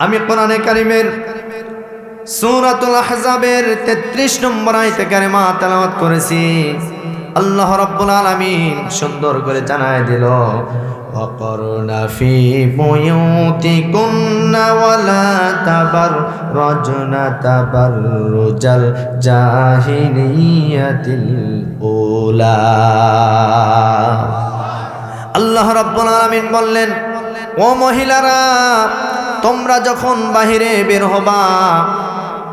আমি কোরআনে কারিমের সূরাতুল আহজাবের 33 নম্বর আয়াতে কারিমা তেলাওয়াত করেছি আল্লাহ রাব্বুল আলামিন সুন্দর করে জানায় দিল وقرن في بيوتكن ولا تبرجن تبرج الجاهلية الأولى আল্লাহ রাব্বুল আলামিন বললেন ও মহিলারা তোমরা যখন বাহিরে বের হবা,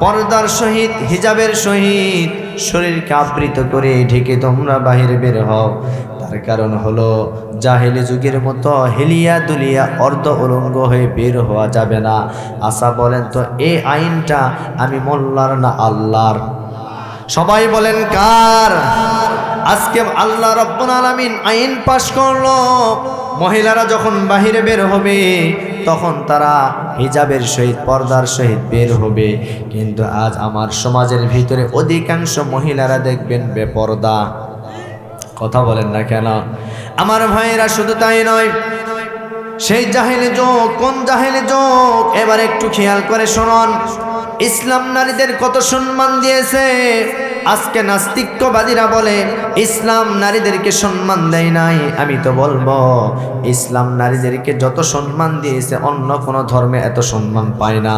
পর্দার সহিত, হিজাবের সহিত শরীরকে আবৃত করে ঢেকে তোমরা বাহিরে বের হও। তার কারণ হলো, জাহেলি যুগের মতো হেলিয়া দুলিয়া অর্ধ উলঙ্গ হয়ে বের হওয়া যাবে না। আশা বলেন তো এই আইনটা আমি মোল্লার না আল্লাহর? সবাই বলেন কার? আজকে আল্লাহ রব্বুল আলামিন আইন পাশ করল। মহিলারা যখন বাহিরে বের হবে, তখন তারা হিজাবের সহিত, পর্দার সহিত বের হবে। কিন্তু আজ আমার সমাজের ভিতরে অধিকাংশ মহিলারা দেখবেন বেপর্দা। কথা বলেন না কেন? আমার ভাইয়েরা শুধু তাই নয়, সেই জাহেলে যোগ, কোন জাহেলে যোগ? এবার একটু খেয়াল করে শুনুন। ইসলাম নারীদের কত সম্মান দিয়েছে? আজকে নাস্তিক্যবাদীরা বলে, ইসলাম নারীদেরকে সম্মান দেয় নাই। আমি তো বলব, ইসলাম নারীদেরকে যত সম্মান দিয়েছে, অন্য কোনো ধর্মে এত সম্মান পায় না।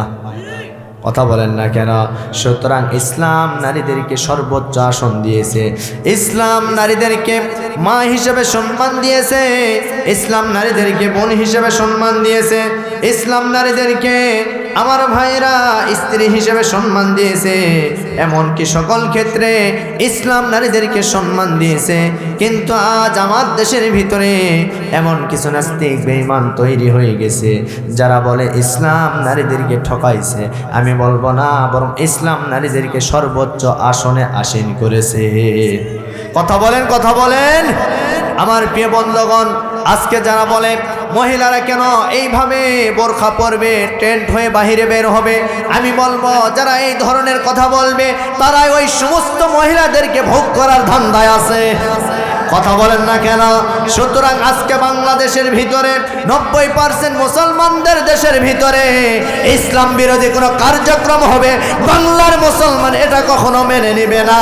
কথা বলেন না কেন? সুতরাং ইসলাম নারীদেরকে সর্বোচ্চ আসন দিয়েছে। ইসলাম নারীদেরকে মা হিসেবে সম্মান দিয়েছে। ইসলাম নারীদেরকে বোন হিসেবে সম্মান দিয়েছে। ইসলাম নারীদেরকে আমার ভাইরা স্ত্রী হিসেবে সম্মান দিয়েছে। এমনকি সকল ক্ষেত্রে ইসলাম নারীদেরকে সম্মান দিয়েছে। কিন্তু আজ আমার দেশের ভিতরে এমন কিছু নাস্তিক, বেঈমান তৈরি হয়ে গেছে। যারা বলে ইসলাম নারীদেরকে ঠকাইছে। আমি বলব না, বরং ইসলাম নারীদেরকে সর্বোচ্চ আসনে আসীন করেছে। কথা বলেন কথা বলেন। আমার প্রিয় বন্ধগণ, আজকে যারা বলে, মহিলারা কেন এইভাবে বোরখা পরবে, টেন্ট হয়ে বাহিরে বের হবে, আমি বলব, যারা এই ধরনের কথা বলবে, তারাই ওই সমস্ত মহিলাদেরকে ভোগ করার ধান্দায় আছে। কথা বলেন না কেন? সুতরাং আজকে বাংলাদেশের ভিতরে নব্বই পার্সেন্ট মুসলমানদের দেশের ভিতরে ইসলাম বিরোধী কোনো কার্যক্রম হবে, বাংলার মুসলমান এটা কখনো মেনে নিবে না।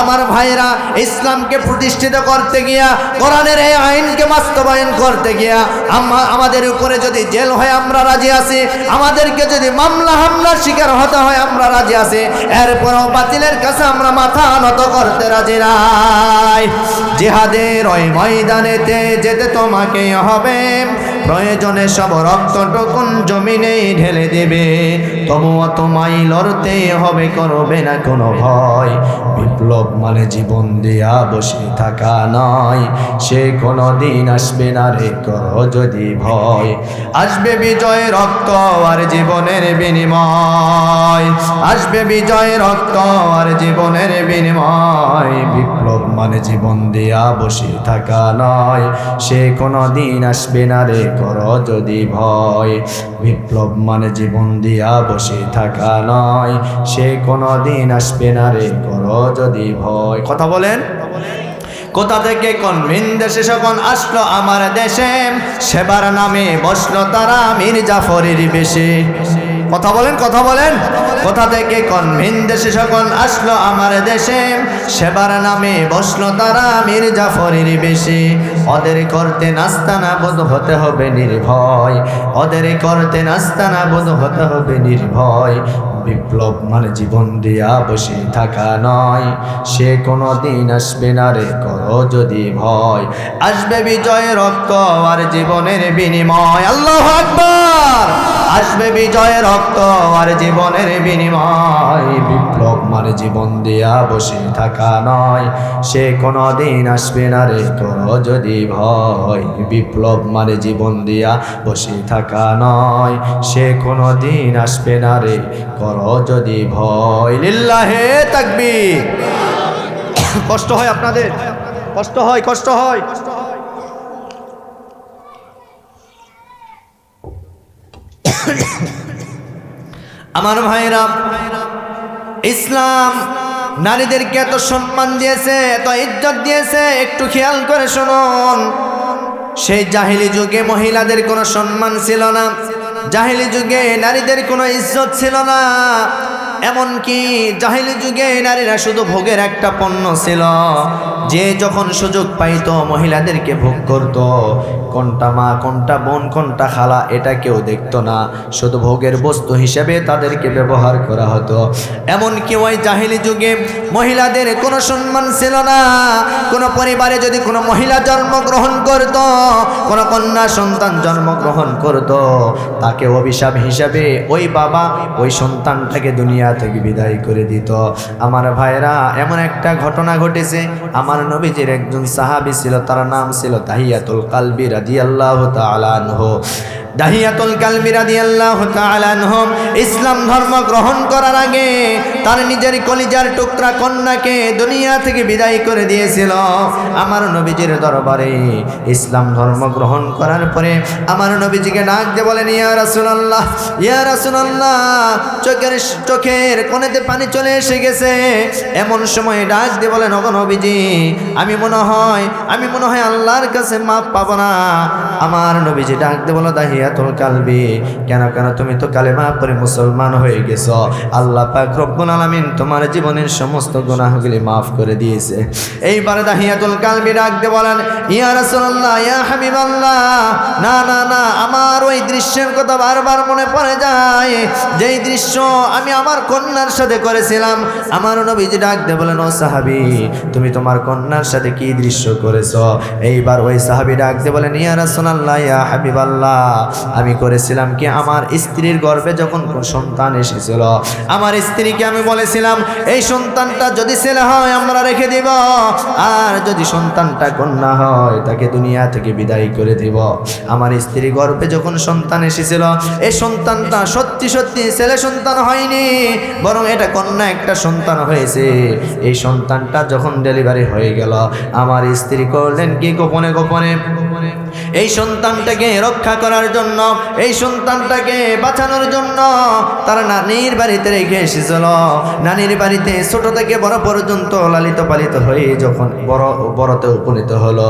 আমার ভাইরা, ইসলামকে প্রতিষ্ঠিত করতে গিয়া, কোরআনের এই আইনকে বাস্তবায়ন করতে গিয়া, আমা- আমাদের উপরে যদি জেল হয়, আমরা রাজি আছি। আমাদেরকে যদি মামলা হামলার শিকার হতে হয়, আমরা রাজি আছি। এরপরও বাতিলের কাছে আমরা মাথা নত করতে রাজি নাই জিহাদের ওই ময়দানেতে যেতে তোমাকে হবে। প্রয়োজনে সব রক্ত রক্তটুকুন জমিনে ঢেলে দেবে। তবুও তোমায় লড়তে হবে, করবে না কোনো ভয়। বিপ্লব মানে জীবন দিয়া, বসে থাকা নয়। সে কোনো দিন আসবে না রে, করো যদি ভয়। আসবে বিজয় রক্ত আর জীবনের বিনিময়। আসবে বিজয় রক্ত আর জীবনের বিনিময়। বিপ্লব মানে জীবন দিয়া বসে থাকা নয়। সে কোনো দিন আসবে না রে, করো যদি ভয়। বিপ্লব মানে জীবন দিয়া বসে থাকা নয়। সে কোনো দিন আসবে না রে, করো যদি ভয়। কথা বলেন? কোথা থেকে কোন দেশে সকল আসলো আমার দেশে? সেবার নামে বসল তারা মীর জাফরের বেশে। কথা বলেন কথা বলেন। কোথা থেকে কোন ভিন দেশে সকল আসলো আমার দেশে? সেবার নামে বসল তারা মীর জাফরের বেশে। ওদের করতে নাস্তানা বোধ হতে হবে নির্ভয়। ওদের করতে নাস্তানা বোধ হতে হবে নির্ভয়। বিপ্লব মানে জীবন দিয়া বসে থাকা নয়। সে কোনো দিন আসবে না রে, করো যদি ভয়। আসবে বিজয় রক্ত আর জীবনের বিনিময়। আল্লাহ আকবার! আসবে বিজয় রক্ত আর জীবনের বিনিময়। বিপ্লব মানে জীবন দিয়া বসে থাকা নয়। সে কোনো দিন আসবে না রে করো যদি ভয়। বিপ্লব মানে জীবন দিয়া বসে থাকা নয়। সে কোনো দিন আসবে না রে কর যদি ভয়। লিল্লাহে থাকবি কষ্ট হয় আপনাদের? কষ্ট হয় কষ্ট হয়। আমার ভাইরা, ইসলাম নারীদেরকে এত সম্মান দিয়েছে, এত ইজ্জত দিয়েছে, একটু খেয়াল করে শুনুন। সেই জাহিলি যুগে মহিলাদের কোনো সম্মান ছিল না, জাহিলি যুগে নারীদের কোনো ইজ্জত ছিল না। এমনকি জাহিলি যুগে নারীরা শুধু ভোগের একটা পণ্য ছিল, যে যখন সুযোগ পাইতো মহিলাদেরকে ভোগ করত। কোনটা মা, কোনটা বোন, কোনটা খালা, এটা কেউ দেখতো না। শুধু ভোগের বস্তু হিসেবে তাদেরকে ব্যবহার করা হতো। এমন এমনকি ওই জাহিলি যুগে মহিলাদের কোনো সম্মান ছিল না। কোনো পরিবারে যদি কোনো মহিলা জন্মগ্রহণ করত, কোনো কন্যা সন্তান জন্মগ্রহণ করত, তাকে অভিশাপ হিসাবে ওই বাবা ওই সন্তানটাকে দুনিয়া থেকে বিদায় করে দিত। আমার ভাইরা এমন একটা ঘটনা ঘটেছে। আমার নবীজির একজন সাহাবী ছিল, তার নাম ছিল তাহিয়াতুল কালবি রাদিয়াল্লাহু তাআলা আনহু। দাহিয়াতুল কালবি রাদিয়াল্লাহু তাআলা ইসলাম ধর্ম গ্রহণ করার আগে তার নিজের কলিজার টুকরা কন্যাকে দুনিয়া থেকে বিদায় করে দিয়েছিল। আমার নবীজির দরবারে ইসলাম ধর্ম গ্রহণ করার পরে আমার নবীজিকে ডাক দিয়ে বলেন, ইয়া রাসূলুল্লাহ ইয়া রাসূলুল্লাহ, চোখের চোখের কোণেতে পানি চলে এসে গেছে। এমন সময় ডাক দিয়ে বলেন, ওগো নবীজি, আমি মনে হয়, আমি মনে হয় আল্লাহর কাছে মাপ পাবো না। আমার নবীজি ডাকতে বলো দাহিয়াতুল কালবি। কেন কেন, তুমি তো কালে কালেমা পরে মুসলমান হয়ে গেছো। আল্লাহ পাক রব্বুল আলামিন তোমার জীবনের সমস্ত গুনাহগুলি মাফ করে দিয়েছে। এইবার দাহিয়াতুল কালবি ডাকতে বলেন, ইয়া রাসূলুল্লাহ, ইয়া হাবিবাল্লাহ। না না না, আমার ওই দৃশ্যের কথা বারবার মনে পড়ে যায়। যেই দৃশ্য আমি আমার কন্যার সাথে করেছিলাম, আমার নবীজি ডাক দিয়ে বলেন, ও সাহাবি, তুমি তোমার কন্যার সাথে কি দৃশ্য করেছ? এইবার ওই সাহাবি ডাকতে বলেন ইয়া রাসূলুল্লাহ ইয়া হাবিবাল্লাহ, আমি করেছিলাম কি আমার স্ত্রীর গর্ভে যখন সন্তান এসেছিল? আমার স্ত্রীকে আমি বলেছিলাম, এই সন্তানটা যদি ছেলে হয়, আমরা রেখে দিব। আর যদি সন্তানটা কন্যা হয়, তাকে দুনিয়া থেকে বিদায় করে দিব। আমার স্ত্রী গর্ভে যখন সন্তান এসেছিল এই সন্তানটা সত্যি সত্যি ছেলে সন্তান হয়নি, বরং এটা কন্যা একটা সন্তান হয়েছে। এই সন্তানটা যখন ডেলিভারি হয়ে গেল, আমার স্ত্রী করলেন কি গোপনে গোপনে? এই সন্তানটাকে রক্ষা করার জন্য, এই সন্তানটাকে বাঁচানোর জন্য তারা নানির বাড়িতে রেখে এসেছিল। নানির বাড়িতে ছোট থেকে বড় পর্যন্ত লালিত পালিত হয়ে যখন বড়, বড়তে উপনীত হলো,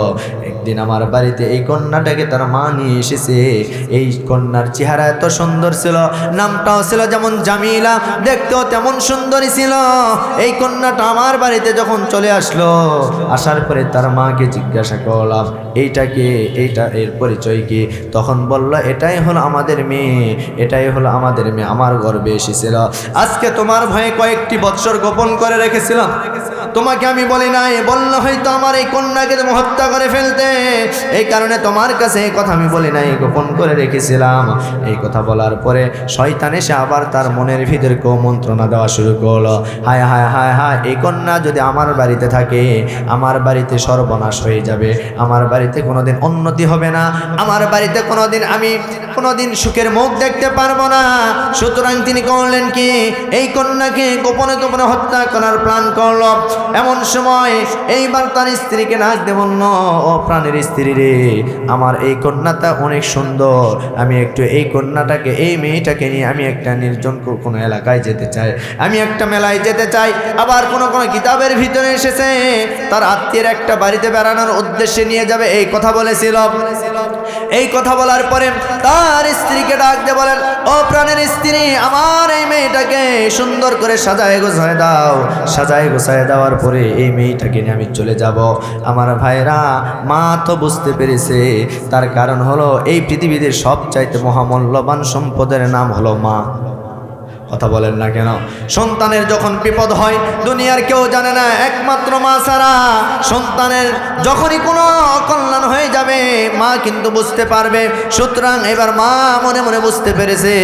একদিন আমার বাড়িতে এই কন্যাটাকে তার মা নিয়ে এসেছে। এই কন্যার চেহারা এত সুন্দর ছিল, নামটাও ছিল যেমন জামিলা, দেখতেও তেমন সুন্দরী ছিল। এই কন্যাটা আমার বাড়িতে যখন চলে আসলো, আসার পরে তার মাকে জিজ্ঞাসা করলাম এইটাকে এইটা এর পরিচয় কি তখন বলল, এটাই হলো আমাদের মেয়ে, এটাই হলো আমাদের মেয়ে, আমার গর্বে এসেছিল। আজকে তোমার ভয়ে কয়েকটি বৎসর গোপন করে রেখেছিলাম। তোমাকে আমি বলি নাই, বলল হয়তো আমার এই কন্যাকে তুমি হত্যা করে ফেলতে। এই কারণে তোমার কাছে এই কথা আমি বলি নাই, গোপন করে রেখেছিলাম। এই কথা বলার পরে শয়তান এসে আবার তার মনের ভিতরকেও মন্ত্রণা দেওয়া শুরু করল। হায় হায় হায় হায়, এই কন্যা যদি আমার বাড়িতে থাকে, আমার বাড়িতে সর্বনাশ হয়ে যাবে, আমার বাড়িতে কোনোদিন উন্নতি হবে না। আমার বাড়িতে কোনোদিন আমি কোনোদিন সুখের মুখ দেখতে পারব না। সুতরাং তিনি করলেন কি? এই কন্যাকে গোপনে গোপনে হত্যা করার প্ল্যান করল। এমন সময় এইবার তার স্ত্রীকে নাচ বলল, ও প্রাণের স্ত্রী রে, আমার এই কন্যাটা অনেক সুন্দর। আমি একটু এই কন্যাটাকে, এই মেয়েটাকে নিয়ে আমি একটা নির্জন কোনো এলাকায় যেতে চাই। আমি একটা মেলায় যেতে চাই। আবার কোনো কোনো কিতাবের ভিতরে এসেছে, তার আত্মীয়ের একটা বাড়িতে বেড়ানোর উদ্দেশ্যে নিয়ে যাবে। এই কথা বলেছিল। এই কথা বলার পরে তার স্ত্রীকে বলেন, ও প্রাণের স্ত্রী, আমার এই মেয়েটাকে সুন্দর করে সাজায় গোছায় দাও। সাজায় গোছায় দেওয়ার পরে এই মেয়েটাকে নিয়ে আমি চলে যাব। আমার ভাইরা মা তো বুঝতে পেরেছে, তার কারণ হলো এই পৃথিবীতে সবচাইতে মহামূল্যবান সম্পদের নাম হলো মা। কথা বলেন না কেন? সন্তানের যখন বিপদ হয়, দুনিয়ার কেউ জানে না, একমাত্র মা ছাড়া সন্তানের যখনই কোনো অকল্যাণ হয়ে যাবে, মা কিন্তু বুঝতে পারবে। সুতরাং এবার মা মনে মনে বুঝতে পেরেছে,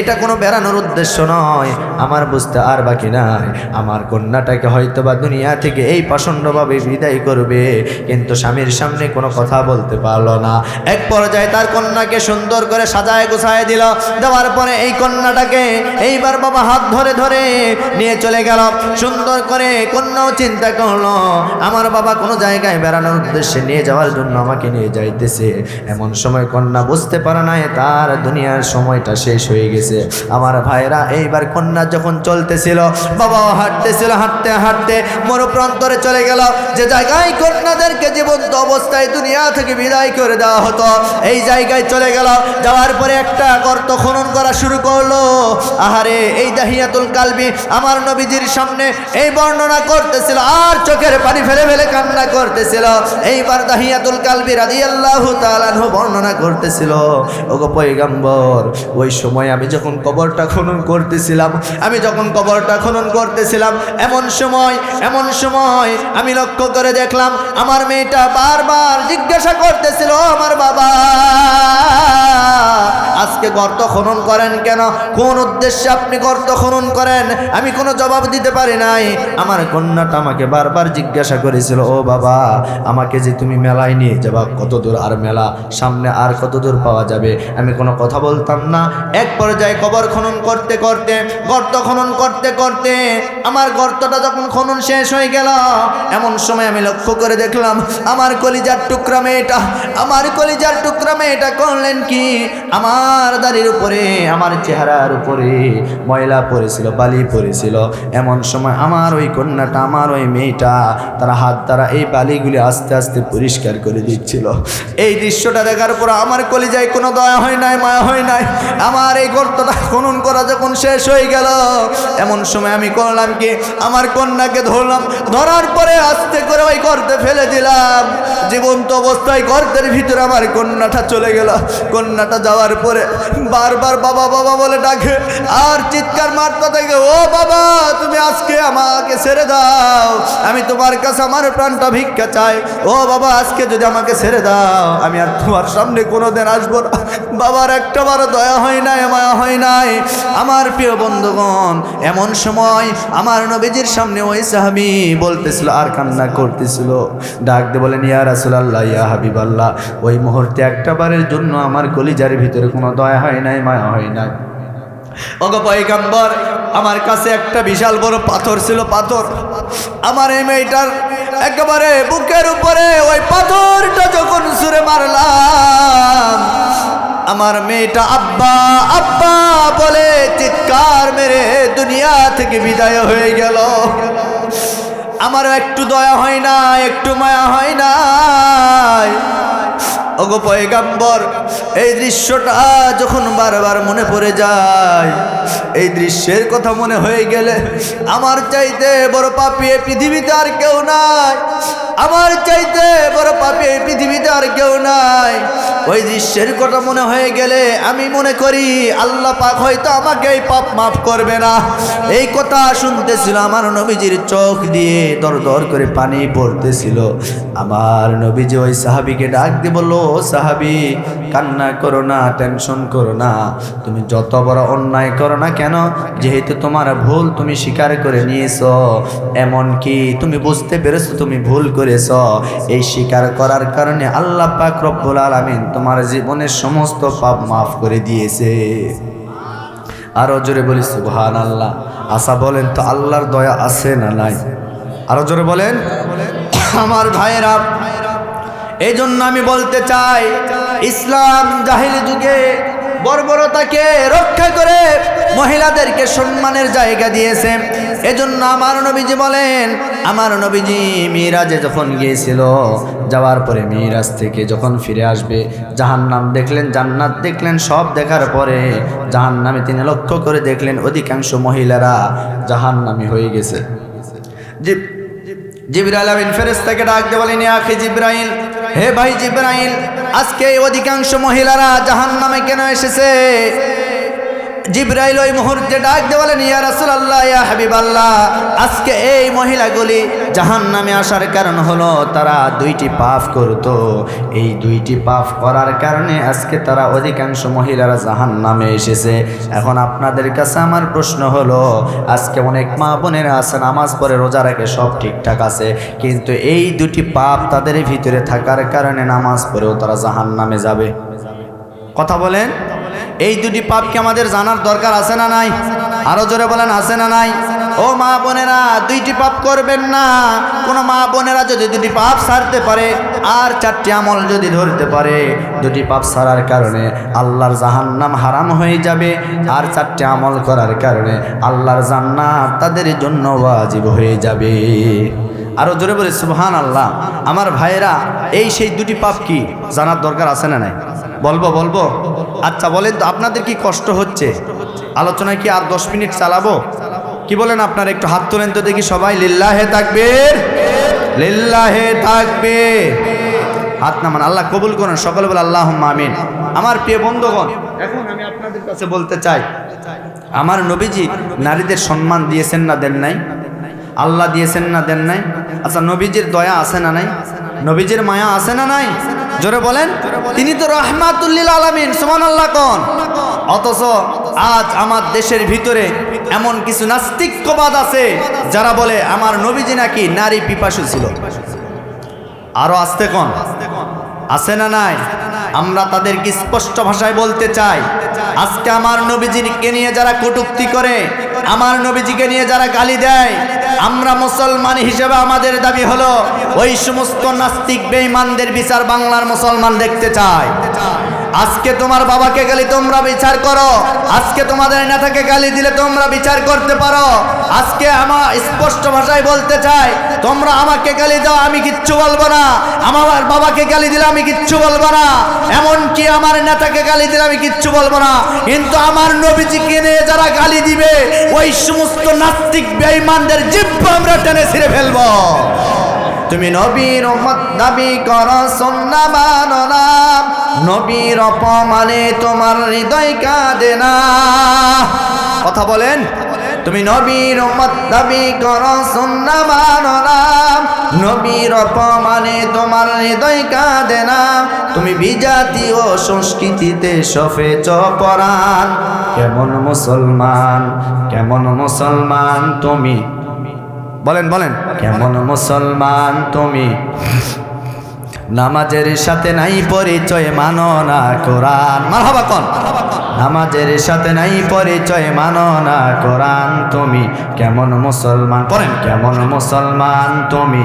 এটা কোনো বেড়ানোর উদ্দেশ্য নয়। আমার বুঝতে আর বাকি নাই। আমার কন্যাটাকে হয়তো বা দুনিয়া থেকে এই প্রচণ্ডভাবে বিদায় করবে, কিন্তু স্বামীর সামনে কোনো কথা বলতে পারল না। এক পর্যায়ে তার কন্যাকে সুন্দর করে সাজায় গুছায় দিল। দেওয়ার পরে এই কন্যাটাকে এইবার এইবার বাবা হাত ধরে ধরে নিয়ে চলে গেল। সুন্দর করে কন্যাও চিন্তা করল, আমার বাবা কোনো জায়গায় বেড়ানোর উদ্দেশ্যে নিয়ে যাওয়ার জন্য আমাকে নিয়ে যাইতেছে। এমন সময় কন্যা বুঝতে পারে নাই, তার দুনিয়ার সময়টা শেষ হয়ে গেছে। আমার ভাইরা এইবার কন্যা যখন চলতেছিল, বাবাও হাঁটতেছিল, হাঁটতে হাঁটতে মরুপ্রান্তরে চলে গেল। যে জায়গায় কন্যাদেরকে জীবন্ত অবস্থায় দুনিয়া থেকে বিদায় করে দেওয়া হতো, এই জায়গায় চলে গেল। যাওয়ার পরে একটা গর্ত খনন করা শুরু করল। আহারে এই দাহিয়াতুল কালবি আমার নবীজির সামনে এই বর্ণনা করতেছিল, আর চোখের পানি ফেলে ফেলে কান্না করতেছিল। এইবার দাহিয়াতুল কালবি রাদিয়াল্লাহু তাআলাহু বর্ণনা করতেছিল, ওগো পয়গাম্বর, ওই সময় আমি যখন কবরটা খনন করতেছিলাম, আমি যখন কবরটা খনন করতেছিলাম, এমন সময় এমন সময় আমি লক্ষ্য করে দেখলাম, আমার মেয়েটা বারবার জিজ্ঞাসা করতেছিল আমার বাবা, আজকে গর্ত খনন করেন কেন? কোন উদ্দেশ্যে আপনি গর্ত খনন করেন, আমি কোনো জবাব দিতে পারি নাই। আমার কন্যাটা আমাকে বারবার জিজ্ঞাসা করেছিল, ও বাবা, আমাকে যে তুমি মেলায় নিয়ে যাবা, কত দূর আর মেলা, সামনে আর কত দূর পাওয়া যাবে? আমি কোনো কথা বলতাম না। এক পর্যায়ে কবর খনন করতে করতে, গর্ত খনন করতে করতে, আমার গর্তটা যখন খনন শেষ হয়ে গেল, এমন সময় আমি লক্ষ্য করে দেখলাম, আমার কলিজার টুকরা মেয়েটা, আমার কলিজার টুকরা মেয়েটা করলেন কি? আমার দাড়ির উপরে, আমার চেহারার উপরে ময়লা পড়েছিল, বালি পড়েছিল। এমন সময় আমার ওই কন্যাটা, আমার ওই মেয়েটা, তারা হাত দ্বারা এই বালিগুলি আস্তে আস্তে পরিষ্কার করে দিচ্ছিল। এই দৃশ্যটা দেখার পর আমার কলিজায় কোনো দয়া হয় নাই, মায়া হয় নাই। আমার এই গর্তটা খনন করা যখন শেষ হয়ে গেল, এমন সময় আমি করলাম কি? আমার কন্যাকে ধরলাম। ধরার পরে আস্তে করে ওই গর্তে ফেলে দিলাম। জীবন্ত অবস্থায় গর্তের ভিতরে আমার কন্যাটা চলে গেল। কন্যাটা যাওয়ার পরে বারবার বাবা বাবা বলে ডাকে আর চিৎকার মারতে থাকে ও বাবা, তুমি আজকে আমাকে ছেড়ে দাও। আমি তোমার কাছে আমার প্রাণটা ভিক্ষা চাই। ও বাবা, আজকে যদি আমাকে ছেড়ে দাও, আমি আর তোমার সামনে কোনোদিন আসব না। বাবার একটা বার দয়া হয় নাই, মায়া হয় নাই। আমার প্রিয় বন্ধুগণ, এমন সময় আমার নবীজির সামনে ওই সাহাবি বলতেছিল, আর কান্না করতেছিল। ডাক দিয়ে বলেন, ইয়া রাসূলুল্লাহ, ইয়া হাবিবাল্লাহ। ওই মুহূর্তে একটা বারের জন্য আমার কলিজার ভিতরে কোনো দয়া হয় নাই, মায়া হয় নাই। ওগো আমার কাছে একটা বিশাল বড় পাথর ছিল, পাথর। আমার এই মেয়েটার একেবারে বুকের উপরে ওই পাথরটা যখন সুরে মারলাম, আমার মেয়েটা আব্বা আব্বা বলে চিৎকার মেরে দুনিয়া থেকে বিদায় হয়ে গেল। আমারও একটু দয়া হয় না একটু মায়া হয় না ওগো পয়গাম্বর, এই দৃশ্যটা যখন বারবার মনে পড়ে যায়, এই দৃশ্যের কথা মনে হয়ে গেলে আমার চাইতে বড় পাপিয়ে পৃথিবীতে আর কেউ নাই। আমার চাইতে বড় পাপি এই পৃথিবীতে আর কেউ নাই। ওই দৃশ্যের কথা মনে হয়ে গেলে আমি মনে করি আল্লাহ পাক হয়তো আমাকে এই পাপ মাফ করবে না। এই কথা শুনতেছিল আমার নবীজির চোখ দিয়ে দর দর করে পানি পড়তেছিল। আমার নবীজি ওই সাহাবিকে ডাক দিয়ে বলল, "ও সাহাবি, কান্না করো না, টেনশন করো না। তুমি যত বড় অন্যায় করো না কেন? যেহেতু তোমার ভুল তুমি স্বীকার করে নিয়েছ এমন কি তুমি বুঝতে পেরেছ তুমি ভুল করেছ, এই স্বীকার করার কারণে আল্লাহ পাক রব্বুল আলামিন তোমার জীবনের সমস্ত পাপ মাফ করে দিয়েছে। আরও জোরে বলি সুবহান আল্লাহ আশা বলেন তো, আল্লাহর দয়া আছে না নাই? আরও জোরে বলেন। আমার ভাইয়েরা, এই জন্য আমি বলতে চাই, ইসলাম জাহিলি যুগে বর্বরতাকে রক্ষা করে মহিলাদেরকে সম্মানের জায়গা দিয়েছে। এজন্য আমার নবীজি বলেন, আমার নবীজি মিরাজে যখন গিয়েছিল, যাওয়ার পরে মিরাজ থেকে যখন ফিরে আসবে, জাহান্নাম দেখলেন, জান্নাত দেখলেন, সব দেখার পরে জাহান্নামে তিনি লক্ষ্য করে দেখলেন, অধিকাংশ মহিলারা জাহান্নামি হয়ে গেছে। জিব্রাইল আমিন ফেরেশতাকে ডাক ইয়া আখি জিব্রাইল হে ভাই জিব্রাইল আজকে অধিকাংশ মহিলারা জাহান নামে কেন এসেছে? জিব্রাইল ওই মুহূর্তে ডাক দিয়ে বলেন, ইয়া রাসূলুল্লাহ, ইয়া হাবিবাল্লাহ, আজকে এই মহিলাগুলি জাহান্নামে আসার কারণ হলো তারা দুইটি পাপ করতো। এই দুইটি পাপ করার কারণে আজকে তারা অধিকাংশ মহিলারা জাহান্নামে এসেছে। এখন আপনাদের কাছে আমার প্রশ্ন হলো, আজকে অনেক মা বোনেরা আছে, নামাজ পড়ে রোজা রাখে সব ঠিকঠাক আছে, কিন্তু এই দুটি পাপ তাদের ভিতরে থাকার কারণে নামাজ পড়েও তারা জাহান্নামে যাবে। কথা বলেন। এই দুটি পাপ কি আমাদের জানার দরকার আছে না নাই? আরও জোরে বলেন, আছে না নাই? ও মা বোনেরা, দুইটি পাপ করবেন না। কোনো মা বোনেরা যদি দুটি পাপ সারতে পারে, আর চারটি আমল যদি ধরতে পারে, দুটি পাপ সারার কারণে আল্লাহর জাহান্নাম হারাম হয়ে যাবে, আর চারটি আমল করার কারণে আল্লাহর জান্নাত তাদের জন্য ওয়াজিব হয়ে যাবে। আরও জোরে বলে সুবহান আল্লাহ আমার ভাইয়েরা, এই সেই দুটি পাপ কি? জানার দরকার আছে না নাই? বলব বলব? আচ্ছা বলেন তো, আপনাদের কি কষ্ট হচ্ছে? আলোচনায় কি আর দশ মিনিট চালাবো? কি বলেন আপনারা, একটু হাত তোলেন তো দেখি সবাই। লিল্লাহে থাকবে লিল্লাহে থাকবে হাত নামান, আল্লাহ কবুল করেন, সকলে বলে আল্লাহ আমিন। আমার প্রিয় বন্ধুগণ, এখন আমি আপনাদের কাছে বলতে চাই, আমার নবীজি নারীদের সম্মান দিয়েছেন না দেন নাই? আল্লাহ দিয়েছেন না, দেন নাই? আচ্ছা নবীজির দয়া আছে না নাই? নবীজির মায়া আছে না নাই? জোরে বলেন। তিনি তো রহমাতুল্লিল আলমিন সুমান আল্লাহ কন। অথচ আজ আমার দেশের ভিতরে এমন কিছু নাস্তিক্যবাদ আছে, যারা বলে আমার নবীজি নাকি নারী পিপাসু ছিল। আরও আসতে কন। আছে না নাই? আমরা তাদেরকে স্পষ্ট ভাষায় বলতে চাই, আজকে আমার নবীজিকে নিয়ে যারা কটুক্তি করে আমার নবীজিকে নিয়ে যারা গালি দেয়, আমরা মুসলমান হিসেবে আমাদের দাবি হলো, ওই সমস্ত নাস্তিক বেঈমানদের বিচার বাংলার মুসলমান দেখতে চায়। আজকে তোমার বাবাকে গালি তোমরা বিচার করো। আজকে তোমাদের নেতাকে গালি দিলে তোমরা বিচার করতে পারো। আজকে আমার স্পষ্ট ভাষায় বলতে চাই, তোমরা আমাকে গালি দাও, আমি কিচ্ছু বলব না। আমার বাবাকে গালি দিলে আমি কিচ্ছু বলব না। এমনকি আমার নেতাকে গালি দিলে আমি কিচ্ছু বলব না। কিন্তু আমার নবীজিকে নিয়ে যারা গালি দিবে, ওই সমস্ত নাস্তিক, বেঈমানদের জিব্বা আমরা টেনে ছিঁড়ে ফেলব। তুমি নবীর দাবি কর সন্না মানো নবীর অপমানে তোমার হৃদয় কাঁদে না। কথা বলেন? তুমি নবীর দাবি কর সন্না মানো নবীর অপমানে তোমার হৃদয় কাঁদে না। তুমি বিজাতি ও সংস্কৃতিতে সফেচ পরাণ। কেমন মুসলমান কেমন মুসলমান তুমি? বলেন বলেন। কেমন মুসলমান তুমি? নামাজের সাথে নাই পরিচয় মানো না কোরআন। মারহাবা কোন? নামাজের সাথে নাই পরিচয় মানো না কোরআন তুমি। কেমন মুসলমান? পড়েন। কেমন মুসলমান তুমি?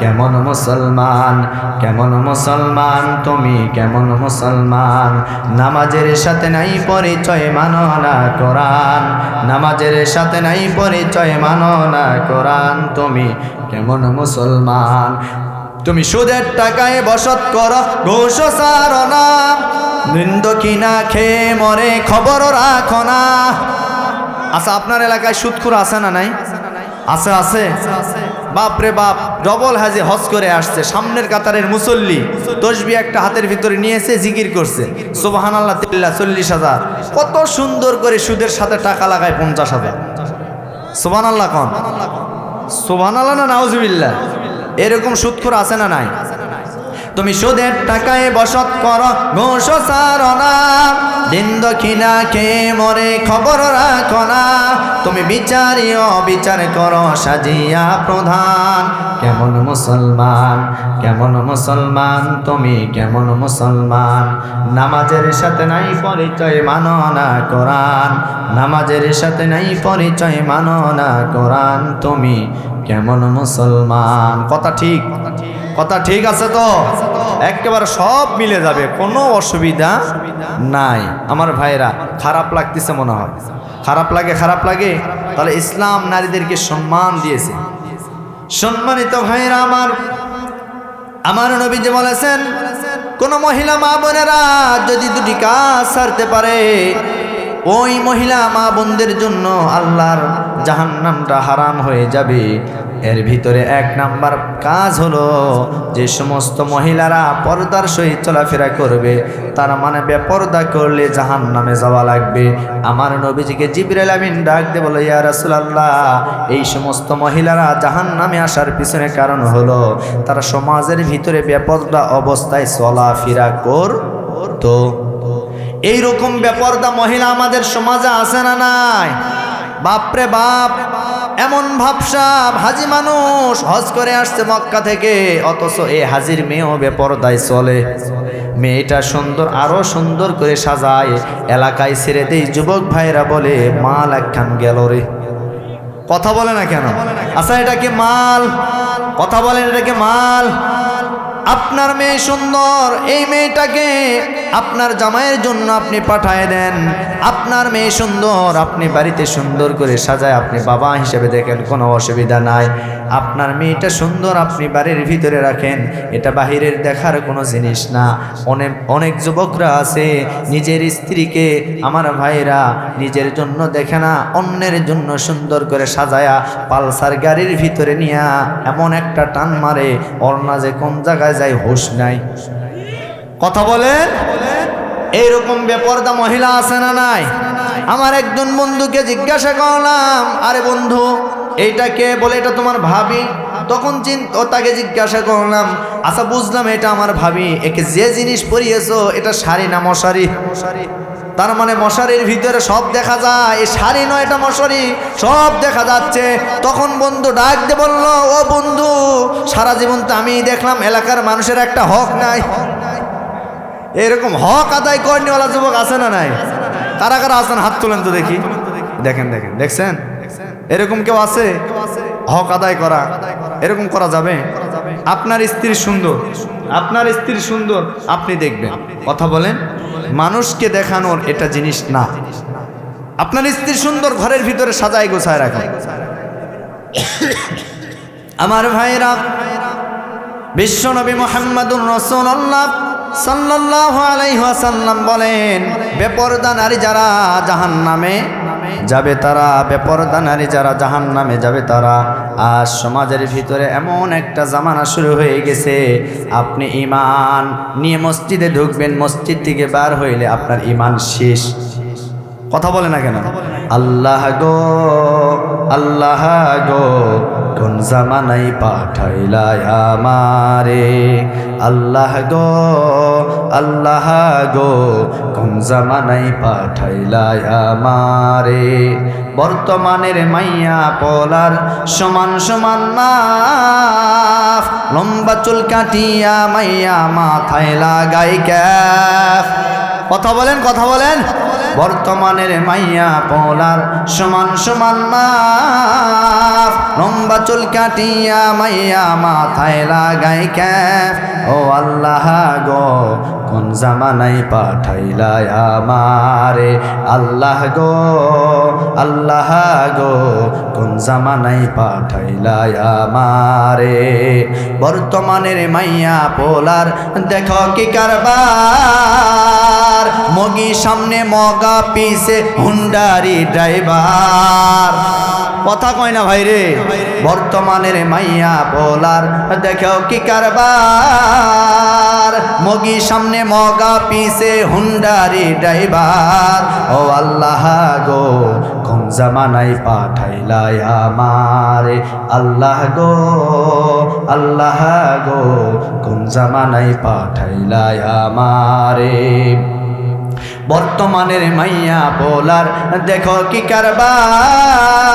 কেমন মুসলমান কেমন মুসলমান, তুমি কেমন মুসলমান? নামাজের সাথে নাই পরিচয় মানো না কোরআন। নামাজের সাথে নাই পরিচয় মানো না কোরআন। তুমি কেমন মুসলমান? তুমি সুদের টাকায় বসত করো, ঘোষ সার না। নিন্দ কিনা খেয়ে মরে খবর রাখো না। আচ্ছা আপনার এলাকায় সুদখুর আছে না নাই? আছে আছে? বাপ রে বাপ, ডবল হাজে হজ করে আসছে, সামনের কাতারের মুসল্লি। তসবি একটা হাতের ভিতরে নিয়েছে, জিকির করছে। সোবাহান আল্লাহ তিল্লা চল্লিশ হাজার। কত সুন্দর করে সুদের সাথে টাকা লাগায় পঞ্চাশ হাজার। সোবান আল্লাহ কন। সোবান আল্লাহ না নাউজবিল্লা এরকম সুদখোর আছে না নাই? তুমি সুদের টাকায় বসত করো, ঘোষ সারনা দিন দক্ষিণা খেয়ে মরে খবর রাখো না। তুমি বিচার করো, সাজিয়া প্রধান। কেমন মুসলমান কেমন মুসলমান, তুমি কেমন মুসলমান। নামাজের সাথে নাই পরিচয়, মানো না কোরআন। নামাজের সাথে নাই পরিচয়, মানো না কোরআন। তুমি কেমন মুসলমান। কথা ঠিক কথা ঠিক? আছে তো? একেবারে সব মিলে যাবে, কোনো অসুবিধা নাই। আমার ভাইরা খারাপ লাগতেছে মনে হয়। খারাপ লাগে খারাপ লাগে? তাহলে ইসলাম নারীদেরকে সম্মান দিয়েছে। সম্মানিত ভাইরা আমার আমার নবী যে বলেছেন, কোন মহিলা মা বোনেরা যদি দুটি কাজ সারতে পারে, ওই মহিলা মা বোনদের জন্য আল্লাহর জাহান্নামটা হারাম হয়ে যাবে। এর ভিতরে এক নাম্বার কাজ হলো যে সমস্ত মহিলারা পর্দার সহিত চলাফেরা করবে, তারা মানে বেপর্দা করলে জাহান নামে যাওয়া লাগবে। আমার নবীজিকে জিবরাইল আমিন ডাক দে বলে ইয়া রাসূলুল্লাহ। এই সমস্ত মহিলারা জাহান নামে আসার পিছনে কারণ হলো তারা সমাজের ভিতরে বেপর্দা অবস্থায় চলাফেরা কর তো এইরকম বেপর্দা মহিলা আমাদের সমাজে আছে না নাই? বাপরে বাপ এমন ভাবসাব হাজি মানুষ হজ করে আসছে মক্কা থেকে, অথচ এ হাজির মেয়েও বেপরদায় চলে। মেয়েটা সুন্দর, আরও সুন্দর করে সাজায়। এলাকায় ছেড়ে দেই, যুবক ভাইরা বলে, মাল একখান গেল রে। কথা বলে না কেন? আচ্ছা এটা কি মাল, কথা বলেন এটা কি মাল। আপনার মেয়ে সুন্দর, এই মেয়েটাকে আপনার জামাইয়ের জন্য আপনি পাঠায় দেন। আপনার মেয়ে সুন্দর, আপনি বাড়িতে সুন্দর করে সাজায়, আপনি বাবা হিসেবে দেখেন, কোনো অসুবিধা নাই। আপনার মেয়েটা সুন্দর, আপনি বাড়ির ভিতরে রাখেন, এটা বাহিরের দেখার কোনো জিনিস না। অনেক অনেক যুবকরা আছে, নিজের স্ত্রীকে আমার ভাইরা নিজের জন্য দেখে না, অন্যের জন্য সুন্দর করে সাজায়া পালসার গাড়ির ভিতরে নিয়া এমন একটা টান মারে না যে কোন জায়গায় যায়, হুশ নাই। কথা বলেন? এইরকম বেপরদা মহিলা আছে না নাই? আমার একজন বন্ধুকে জিজ্ঞাসা করলাম, আরে বন্ধু, এইটা কে? বলে, এটা তোমার ভাবি। তখন চিন্তা তাকে জিজ্ঞাসা করলাম আচ্ছা বুঝলাম এটা আমার ভাবি, একে যে জিনিস পরিয়েছো, এটা শাড়ি না মশারি মশারি? তার মানে মশারির ভিতরে সব দেখা যায়। এই শাড়ি নয়, এটা মশারি। সব দেখা যাচ্ছে। তখন বন্ধু ডাক দিয়ে বলল, ও বন্ধু, সারা জীবন তো আমি দেখলাম, এলাকার মানুষের একটা হক নাই। এরকম হক আদায় করেনিওয়ালা যুবক আছে না নাই? কারা কারা আছেন? হাত তোলেন তো দেখি। দেখেন দেখেন, দেখছেন? এরকম কেউ আছে? হক আদায় করা। এরকম করা যাবে? আপনার স্ত্রী সুন্দর। আপনার স্ত্রী সুন্দর, আপনি দেখবেন। কথা বলেন? মানুষকে দেখানোর এটা জিনিস না। আপনার স্ত্রী সুন্দর ঘরের ভিতরে সাজায় গোছায় রাখেন আমার ভাইরা বিশ্বনবী মোহাম্মদুর রসুল্লাহ সাল্লাহ আলাইহাসাল্লাম বলেন, বেপরদা নারী যারা জাহান নামে যাবে তারা বেপরদা নারী যারা জাহান নামে যাবে তারা। আর সমাজের ভিতরে এমন একটা জামানা শুরু হয়ে গেছে, আপনি ইমান নিয়ে মসজিদে ঢুকবেন, মসজিদ থেকে বার হইলে আপনার ইমান শেষ। কথা বলে না কেন? আল্লাহ গো আল্লাহ গো, কোন জামানাই পাঠাইলা আমারে? আল্লাহ গো আল্লাহ গো, কোন জামানাই পাঠাইলা আমারে? বর্তমানের মাইয়া পলার সমান সমান মাফ, লম্বা চুল কাটিয়া মাইয়া মাথায় লাগাই ক্যাফ। কথা বলেন কথা বলেন। বর্তমানের মাইয়া পোলার সমান সমান মাফ। লম্বা চুল কাটিয়া মাইয়া মাথায় লাগাই ক্যাফ। ও আল্লাহ গো কোন জামানাই পাঠাইলা আমারে? আল্লাহ গো আল্লাহ গো, কোন জামানাই পাঠাইলা আমারে? বর্তমানের মাইয়া পোলার, দেখো কি কারবার। মগি সামনে মগা পিছে হুন্ডারি ড্রাইভার। কথা কয় না ভাই রে বর্তমানের মাইয়া পোলার, দেখো কি কারবার। মগি সামনে মগা পিছে হুন্ডারি ড্রাইভার। ও আল্লাহ গো, কোন জামানাই পাঠাইলাই আমারে? আল্লাহ গো আল্লাহ গো, কোন জামানাই পাঠাইলাই আমারে? বর্তমানের মাইয়া বলার, দেখো কি কারবার।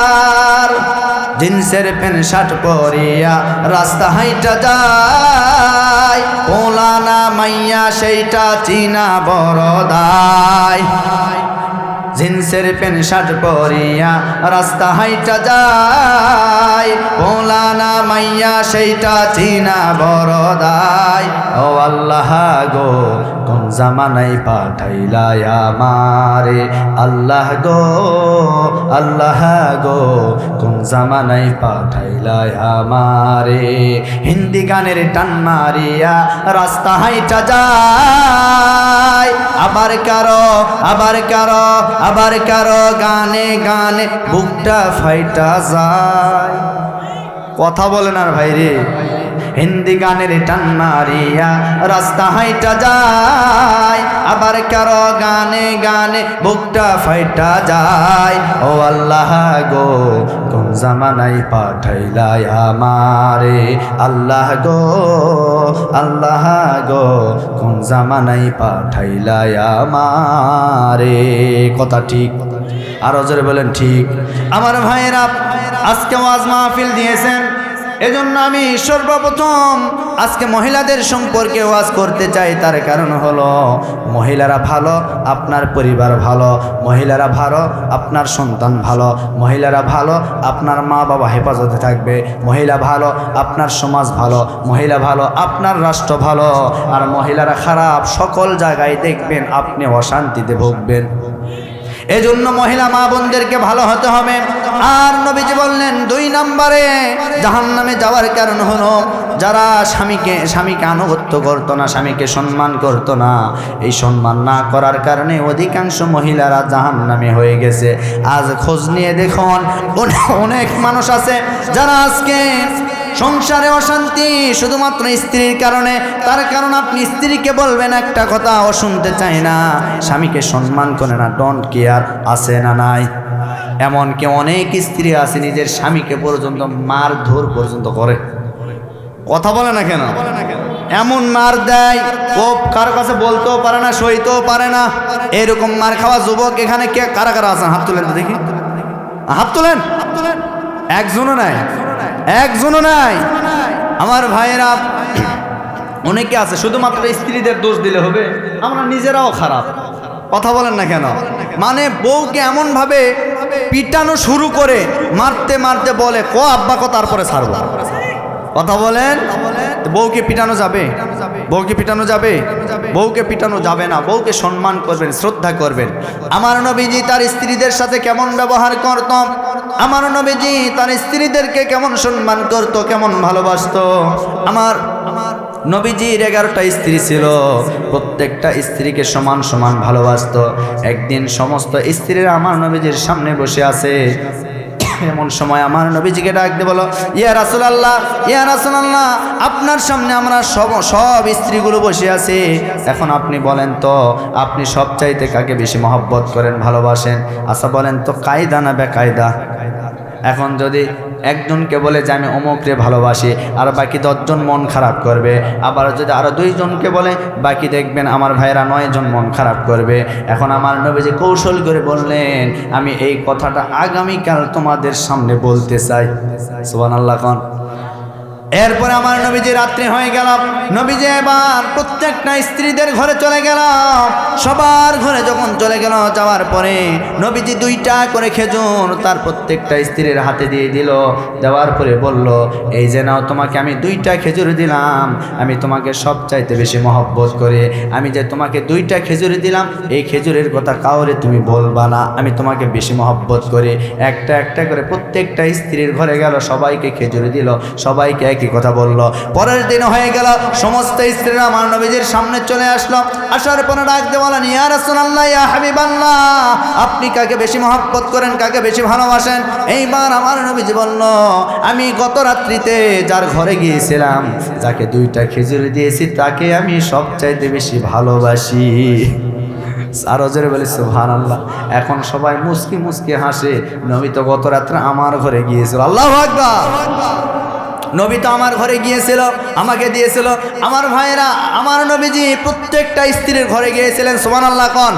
জিন্সের প্যান্ট, শার্ট পরিয়া রাস্তা হাইটা যায়। পোলানা মাইয়া সেইটা চিনা বড় দায়। জিন্সের প্যান্ট, শার্ট পরিয়া রাস্তা হাইটা যায়। পোলানা মাইয়া সেইটা চিনা বড় দায়। ও আল্লাহ গো কোন জামানাই পাঠাইলাই আমারে? আল্লাহ গো আল্লাহ গো, কোন জামানাই পাঠাইলাই আমারে? হিন্দি গানের টান মারিয়া রাস্তা হাইটা যায়। আবার কারও আবার কারও আবার কারও গানে গানে বুকটা ফাইটা যায়। কথা বলেন আর ভাই রে হিন্দি গানের টান মারিয়া রাস্তা হাইটা যায়, আবার কারও গানে গানে বুকটা ফাইটা যায়। ও আল্লাহ গো, কোন জামানাই পাঠাইলাই আমারে? আল্লাহ গো আল্লাহ গো, কোন জামানাই পাঠাইলাই আমারে? কথা ঠিক, আরও জোরে বলেন ঠিক। আমার ভাইয়েরা, আজকে ওয়াজ মাহফিল দিয়েছেন। এজন্য আমি সর্বপ্রথম আজকে মহিলাদের সম্পর্কে ওয়াজ করতে চাই, তার কারণ হলো মহিলারা ভালো, আপনার পরিবার ভালো, মহিলারা ভালো, আপনার সন্তান ভালো, মহিলারা ভালো, আপনার মা বাবা হেফাজতে থাকবে, মহিলা ভালো, আপনার সমাজ ভালো, মহিলা ভালো, আপনার রাষ্ট্র ভালো, আর মহিলারা খারাপ, সকল জায়গায় দেখবেন আপনি অশান্তিতে ভুগবেন। এজন্য মহিলা মা বোনদেরকে ভালো হতে হবে। আর নবীজি বললেন, দুই নম্বরে জাহান নামে যাওয়ার কারণ হলো, যারা স্বামীকে স্বামীকে আনুগত্য করতো না, স্বামীকে সম্মান করতো না, এই সম্মান না করার কারণে অধিকাংশ মহিলারা জাহান নামে হয়ে গেছে। আজ খোঁজ নিয়ে দেখুন, অনে- অনেক মানুষ আছে যারা আজকে সংসারে অশান্তি, শুধুমাত্র স্ত্রীর কারণে, তার কারণ আপনি স্ত্রীকে বলবেন একটা কথা ও শুনতে চায় না, স্বামীকে সম্মান করে না ডোন্ট কেয়ার আছে না নাই? এমনকি অনেক স্ত্রী আছে নিজের স্বামীকে পর্যন্ত মার ধর পর্যন্ত করে। কথা বলে না কেন? এমন মার দেয় ও কারও কাছে বলতেও পারে না, সইতেও পারে না। এরকম মার খাওয়া যুবক এখানে কে, কারা কারা আছেন? হাত তুলেন দেখি। হাত তুলেন? একজনও নাই। একজনও নাই। আমার ভাইয়েরা, অনেকে আছে, শুধুমাত্র স্ত্রীদের দোষ দিলে হবে। আমরা নিজেরাও খারাপ। কথা বলেন না কেন? মানে বউকে এমন ভাবে পিটানো শুরু করে মারতে মারতে বলে, ক আব্বা ক তারপরে ছাড়বো। কথা বলেন? বউকে পিটানো যাবে? বউকে পিটানো যাবে? বউকে পিটানো যাবে না। বউকে সম্মান করবেন, শ্রদ্ধা করবেন। আমার নবীজি তার স্ত্রীদের সাথে কেমন ব্যবহার করত? আমার নবীজি তার স্ত্রীদেরকে কেমন সম্মান করত, কেমন ভালোবাসতো? আমার আমার নবীজির এগারোটা স্ত্রী ছিল। প্রত্যেকটা স্ত্রীকে সমান সমান ভালোবাসতো। একদিন সমস্ত স্ত্রীরা আমার নবীজির সামনে বসে আছে। এমন সময় আমার নবীজিকে ডাকতে বলো, ইয়া রাসুলাল্লাহ, ইয়া রাসুল আল্লাহ আপনার সামনে আমরা সব সব স্ত্রীগুলো বসে আছি। এখন আপনি বলেন তো, আপনি সব চাইতে কাকে বেশি মহব্বত করেন, ভালোবাসেন? আচ্ছা বলেন তো, কায়দা না বেকায়দা? এখন যদি একজনকে বলে যে, আমি অমুকরে ভালোবাসি, আর বাকি দশজন মন খারাপ করবে। আবার যদি আরও দুইজনকে বলে, বাকি দেখবেন আমার ভাইরা নয়জন মন খারাপ করবে। এখন আমার নবীজি কৌশল করে বললেন, আমি এই কথাটা আগামীকাল তোমাদের সামনে বলতে চাই। সুবান আল্লাহ খান এরপরে আমার নবীজি রাত্রি হয়ে গেল। নবীজি এবার প্রত্যেকটা স্ত্রীদের ঘরে চলে গেল। সবার ঘরে যখন চলে গেল যাওয়ার পরে নবীজি দুইটা করে খেজুর তার প্রত্যেকটা স্ত্রীর হাতে দিয়ে দিল। দেওয়ার পরে বলল, এই যে নাও, তোমাকে আমি দুইটা খেজুর দিলাম। আমি তোমাকে সব চাইতে বেশি মহব্বত করে। আমি যে তোমাকে দুইটা খেজুর দিলাম, এই খেজুরের কথা কাউরে তুমি বলবা না। আমি তোমাকে বেশি মহব্বত করে। একটা একটা করে প্রত্যেকটা স্ত্রীর ঘরে গেল, সবাইকে খেজুর দিল। সবাইকে একই কথা বলল? পরের দিন হয়ে গেল, সমস্ত স্ত্রীরা আমার নবীজির সামনে চলে আসলো। আসার পরে ডাকতে বলেন, ইয়া আপনি কাকে বেশি মহব্বত করেন, কাকে বেশি ভালোবাসেন? এইবার আমার নবীজি বলল, আমি গত রাত্রিতে যার ঘরে গিয়েছিলাম, যাকে দুইটা খেজুর দিয়েছি, তাকে আমি সবচাইতে বেশি ভালোবাসি। আরও জোরে বলি সুহান আল্লাহ এখন সবাই মুসকি মুসকি হাসে, নবী তো গত রাত্রে আমার ঘরে গিয়েছিল। আল্লাহ আকবার। নবী তো আমার ঘরে গিয়েছিল, আমাকে দিয়েছিল। আমার ভাইয়েরা, আমার নবীজি প্রত্যেকটা স্ত্রীর ঘরে গিয়েছিলেন সোমান আল্লাহ কন।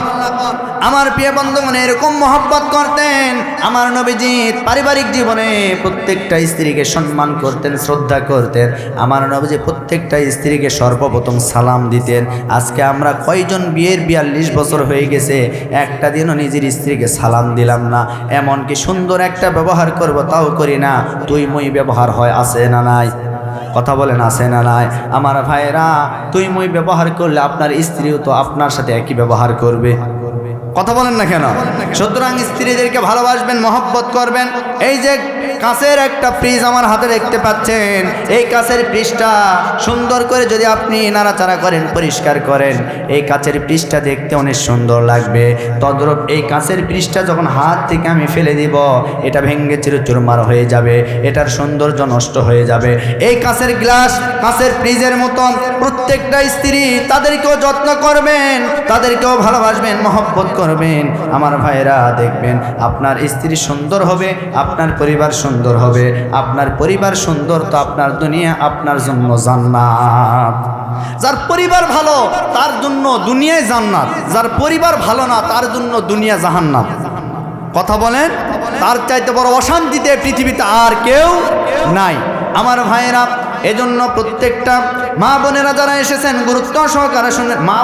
আমার প্রিয় বন্ধুগণ, এরকম মহব্বত করতেন। আমার নবীজি পারিবারিক জীবনে প্রত্যেকটা স্ত্রীকে সম্মান করতেন, শ্রদ্ধা করতেন। আমার নবীজি প্রত্যেকটা স্ত্রীকে সর্বপ্রথম সালাম দিতেন। আজকে আমরা কয়জন বিয়ের বিয়াল্লিশ বছর হয়ে গেছে, একটা দিনও নিজের স্ত্রীকে সালাম দিলাম না। এমনকি সুন্দর একটা ব্যবহার করব, তাও করি না। তুই মই ব্যবহার হয়, আছে না নাই? কথা বলেন, আছে না নাই? আমার ভাইরা তুই মই ব্যবহার করলে আপনার স্ত্রীও তো আপনার সাথে একই ব্যবহার করবে। কথা বলেন না কেন? সুতরাং স্ত্রীদেরকে ভালোবাসবেন, মহব্বত করবেন। এই যে কাঁচের একটা ফ্রিজ আমার হাতে দেখতে পাচ্ছেন, এই কাঁচের ফ্রিজটা সুন্দর করে যদি আপনি নাড়াচাড়া করেন, পরিষ্কার করেন, এই কাঁচের ফ্রিজটা দেখতে অনেক সুন্দর লাগবে। তদ্রূপ এই কাঁচের ফ্রিজটা যখন হাত থেকে আমি ফেলে দিব, এটা ভেঙ্গে চিরচুরমার হয়ে যাবে, এটার সৌন্দর্য নষ্ট হয়ে যাবে। এই কাঁচের গ্লাস, কাঁচের ফ্রিজের মতন প্রত্যেকটা স্ত্রী তাদেরকেও যত্ন করবেন, তাদেরকেও ভালোবাসবেন, মহব্বত করবেন। আমার ভাইরা দেখবেন আপনার স্ত্রী সুন্দর হবে, আপনার পরিবার সুন্দর হবে। আপনার পরিবার সুন্দর তো আপনার দুনিয়া, আপনার জন্য জান্নাত। যার পরিবার ভালো, তার জন্য দুনিয়ায় জান্নাত। যার পরিবার ভালো না, তার জন্য দুনিয়া জাহান্নাত কথা বলেন? তার চাইতে বড় অশান্তিতে পৃথিবীতে আর কেউ নাই। আমার ভাইয়েরা, এজন্য প্রত্যেকটা মা বোনেরা যারা এসেছেন, গুরুত্ব সহকারে শুনে মা